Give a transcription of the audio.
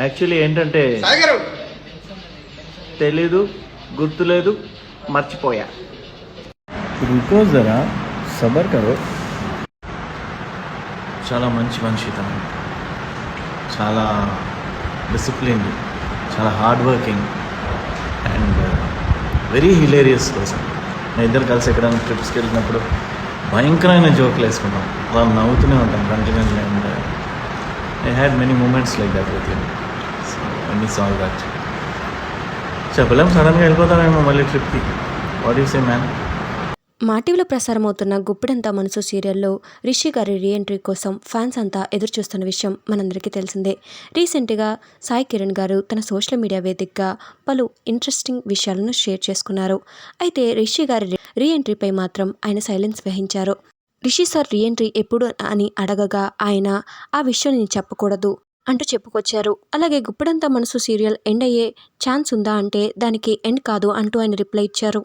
Actually ఏంటంటే తెలీదు గుర్తులేదు మర్చిపోయా. ఇంకో జరా సబర్ కరో. చాలా మంచి మనిషి తను. చాలా డిసిప్లిన్ చాలా hard working and very hilarious person నేను ఇద్దరు కలిసి ఎక్కడైనా ట్రిప్స్కి వెళ్ళినప్పుడు భయంకరమైన జోకులు వేసుకున్నాం వాళ్ళు నవ్వుతూనే ఉంటాం continuous and I had many moments like that with you అన్నీ సాల్వ్ కావచ్చు చెప్పలేం సడన్గా వెళ్ళిపోతామేమో మళ్ళీ ట్రిప్కి వాట్ ఈస్ ఏ మ్యాన్ మాటివిలో ప్రసారమవుతున్న గుప్పిడంత మనసు సీరియల్లో రిషి గారి రీఎంట్రీ కోసం ఫ్యాన్స్ అంతా ఎదురుచూస్తున్న విషయం మనందరికీ తెలిసిందే. రీసెంట్గా సాయి కిరణ్ గారు తన సోషల్ మీడియా వేదికగా పలు ఇంట్రెస్టింగ్ విషయాలను షేర్ చేసుకున్నారు. అయితే రిషి గారి రీఎంట్రీపై మాత్రం ఆయన సైలెన్స్ వహించారు. రిషి సార్ రీఎంట్రీ ఎప్పుడు అని అడగగా ఆయన ఆ విషయం నేను చెప్పకూడదు. అంటూ చెప్పుకొచ్చారు. అలాగే గుప్పిడంతా మనసు సీరియల్ ఎండ్ అయ్యే ఛాన్స్ ఉందా అంటే దానికి ఎండ్ కాదు అంటూ ఆయన రిప్లై ఇచ్చారు.